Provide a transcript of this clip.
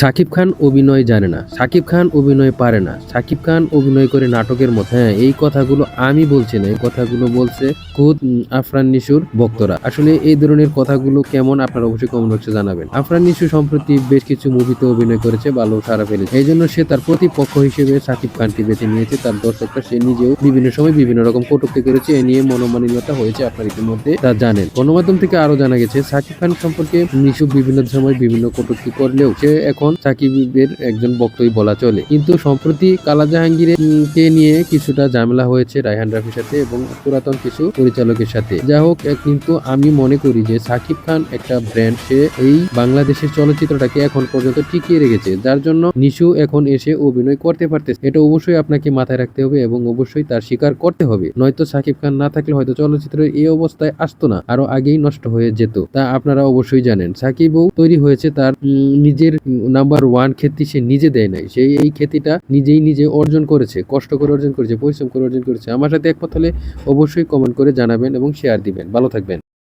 সাকিব খান অভিনয় জানে না, সাকিব খান অভিনয় পারে না। সাকিব খান অভিনয় করে নাটকের মতো হ্যাঁ এই কথাগুলো আমি বলছি না, এই কথাগুলো বলছে খুদ আফরান নিশুর ভক্তরা। আসলে এই ধরনের কথাগুলো কেমন আপনারা অবশ্যই কমেন্ট বক্সে জানাবেন। আফরান নিশু সম্প্রতি বেশ কিছু মুভিতে অভিনয় করেছে, ভালো সারা ফেলেছে। এই জন্য সে তার প্রতিপক্ষ হিসেবে সাকিব খানকে বেছে নিয়েছে। তার দর্শকরা, সে নিজেও বিভিন্ন সময় বিভিন্ন রকম কটূক্তি করেছে। এ নিয়ে মনোমালিন্যতা হয়েছে আপনার ইতিমধ্যে তা জানেন। গণমাধ্যম থেকে আরও জানা গেছে, সাকিব খান সম্পর্কে নিশু বিভিন্ন সময় বিভিন্ন কটুক্তি করলেও সে এখন সাকিবের একজন বক্তই বলা চলে। কিন্তু সম্প্রতি কালা জাহাঙ্গীরের কে নিয়ে কিছুটা ঝামেলা হয়েছে রায়হান রাফির সাথে এবং পুরাতন কিছু পরিচালকের সাথে। যা হোক কিন্তু আমি মনে করি যে সাকিব খান একটা ব্র্যান্ড সে এই বাংলাদেশের চলচ্চিত্রটাকে এখন পর্যন্ত টিকিয়ে রেখেছে। যার জন্য নিশু এখন এসে অভিনয় করতে পারতেছে। এটা অবশ্যই আপনাকে মাথায় রাখতে হবে এবং অবশ্যই তার স্বীকার করতে হবে। নয়তো সাকিব খান না থাকলে হয়তো চলচ্চিত্রের এই অবস্থায় আসতো না, আরও আগেই নষ্ট হয়ে যেত। তা আপনারা অবশ্যই জানেন। সাকিবও তৈরি হয়েছে তার নিজের নাম্বার ওয়ান খ্যাতি সে নিজে দেয় নাই। সেই এই খ্যাতিটা নিজেই নিজে অর্জন করেছে, কষ্ট করে অর্জন করেছে, পরিশ্রম করে অর্জন করেছে। আমার সাথে একমত হলে অবশ্যই কমেন্ট করে জানাবেন এবং শেয়ার দিবেন। ভালো থাকবেন।